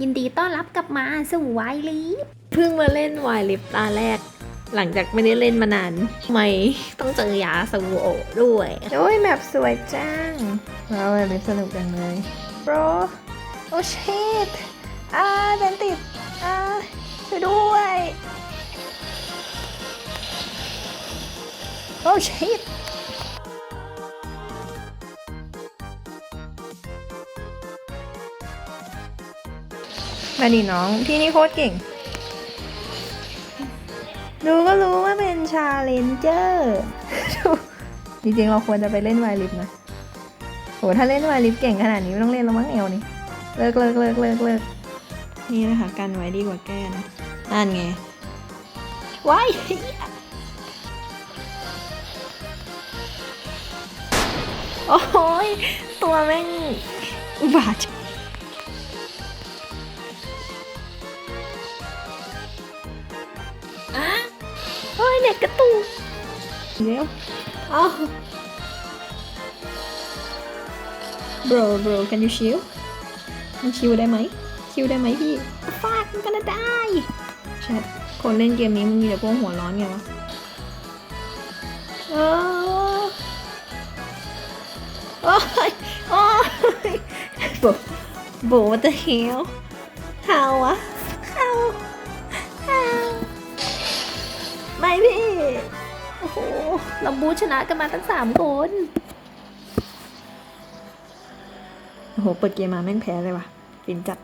ยินดีต้อนรับกลับมาสู่ไวลีฟเพิ่งมาเล่นวายลิฟตาแรก หลังจากไม่ได้เล่นมานานทำไมต้องเจอยาสวูโอด้วย โอ้ยแบบสวยจังว้าววายลิฟสนุกจังเลยโปรโอ้เชิดอ่าเดนติดอ่าช่วยด้วยโอ้ชิด มาดิน้องที่นี่โคตรเก่ง ดูก็รู้ว่าเป็นชาเลนเจอร์จริงๆเราควรจะไปเล่นไวลิฟนะโหถ้าเล่นไวลิฟเก่งขนาดนี้ไม่ต้องเล่นแล้วมั้งเอวนี่เลิกเลิกเลิกเลิกเลิกนี่นะคะกันไว้ดีกว่าแก้นะนั่นไงว้ายโอ้ยตัวแม่งอุบาท เฮ้ยเด็กกระตุกเดี๋ยวอ้าว bro bro can you chill มันชิวได้ไหมชิวได้ไหมพี่ฟาดมันกันได้แชทคนเล่นเกมนี้มึงมีแต่พวกหัวร้อนไงวะเออโอ้ยโอ้ยโบโบ what the hell how วะ how how โอ้โหเราบูชนะกันมาตั้งสามคน โอ้โห เปิดเกมมาแม่งแพ้เลยว่ะฟินจัด